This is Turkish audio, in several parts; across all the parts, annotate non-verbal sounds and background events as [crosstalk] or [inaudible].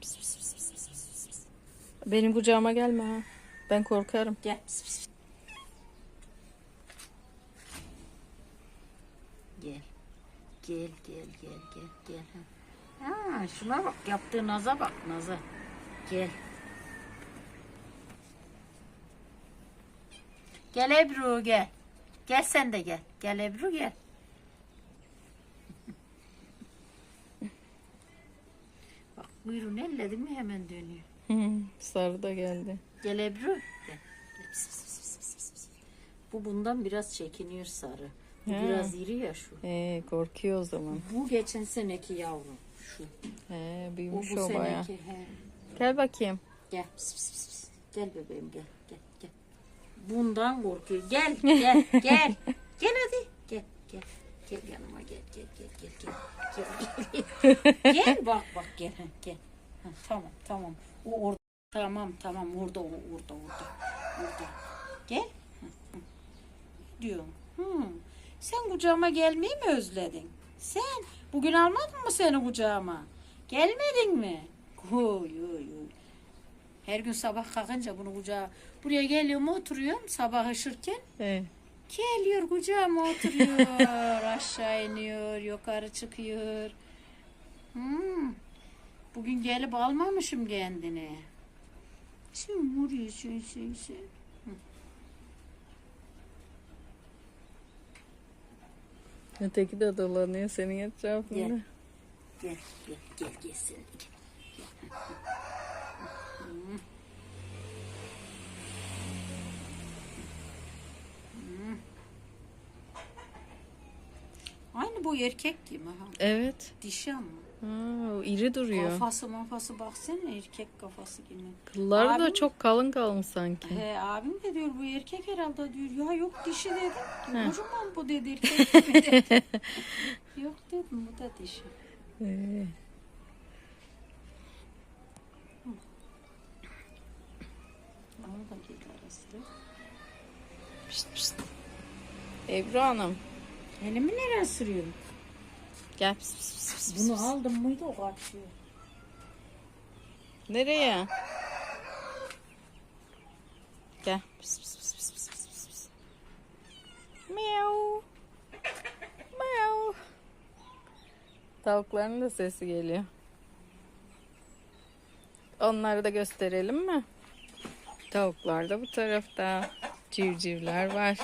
Pis, pis, pis. Benim kucağıma gelme ha. Ben korkarım. Gel. Pis, pis. Gel. Gel gel gel gel gel. Ha, şuna bak yaptığı naza bak naza. Gel. Gel Ebru gel. Gel sen de gel. Gel Ebru gel. Buyurun elledi mi hemen dönüyor. Hı, [laughs] Sarı da geldi. Gel Ebru. Gel. Gel. Pis, pis, pis, pis, pis, pis. Bu bundan biraz çekiniyor sarı. Bu He. biraz iri ya şu. Ee, korkuyor o zaman. Bu geçen seneki yavrum. Şu. He, Bu büyümüş bu o baya. seneki. He. Gel bakayım. Gel. Pis, pis, pis, pis. Gel bebeğim gel. Gel gel. Bundan korkuyor. Gel gel gel. [laughs] Gel hadi. Gel gel. Gel yanıma gel gel gel gel gel. Gel, gel. gel [laughs] bak gel. ha, Gel. Ha, tamam tamam. O orada. Tamam tamam orada o orada orada. Orada. Gel. Hı. Diyorum. Hmm. Sen kucağıma gelmeyi mi özledin? Sen bugün almadın mı seni kucağıma? Gelmedin mi? Oy oy oy. Her gün sabah kalkınca bunu kucağa buraya geliyorum oturuyorum sabah ışırken Ee, geliyor kucağıma oturuyor [laughs] aşağı iniyor yukarı çıkıyor. Hmm. Bugün gelip almamışım kendini. Sen vuruyorsun sen sen. öteki de dolanıyor senin etrafında. Gel. Gel gel gel gel sen. Gel. Hmm. Hmm. Aynı bu erkek gibi ha. Evet. Dişi ama. Ha, iri duruyor. Kafası mafası baksana erkek kafası gibi. Kılları da Abim- çok kalın kalın sanki. He, abim de diyor bu erkek herhalde diyor. Ya yok dişi dedim. Kocaman bu dedi erkek [laughs] dedi. yok dedim bu da dişi. Onu da arası. pişt, pişt. Ebru Hanım. Elimi nereye sürüyorum? Gel. Pişt, pişt, pişt, pişt, pişt. Bunu aldım mıydı o kaçıyor. Nereye? Gel. Pis, pis, pis, pis, pis, pis, pis, pis. Miau. Miau. Tavukların da sesi geliyor. Onları da gösterelim mi? Tavuklar da bu tarafta. Civcivler var.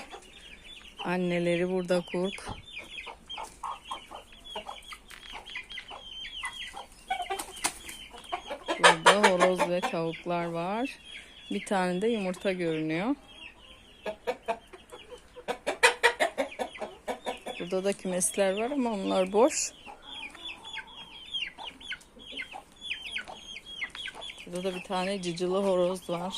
Anneleri burada kurk. Burada horoz ve tavuklar var. Bir tane de yumurta görünüyor. Burada da kümesler var ama onlar boş. Burada da bir tane cicili horoz var.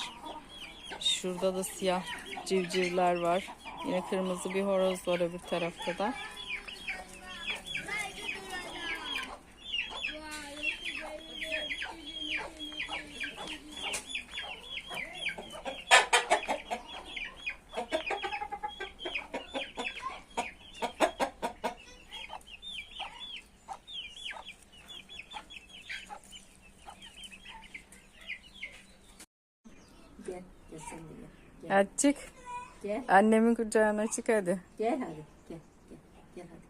Şurada da siyah civcivler var. Yine kırmızı bir horoz var öbür tarafta da. Gel. Gel sen de gel. Gel. Gel. Annemin kucağına çık hadi. Gel hadi. Gel. Gel. Gel hadi.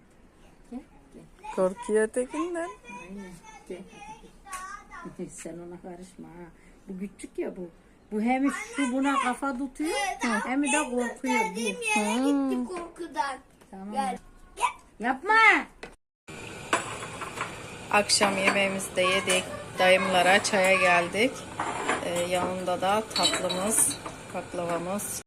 Gel. Gel. Korkuyor ötekinden. Aynen. Gel. hadi. [laughs] sen ona karışma ha. Bu küçük ya bu. Bu hem şu buna kafa tutuyor hem de korkuyor bu. Yere gitti korkudan. Tamam. Gel. Yapma. Akşam yemeğimizi de yedik. Dayımlara çaya geldik. Ee, yanında da tatlımız, baklavamız,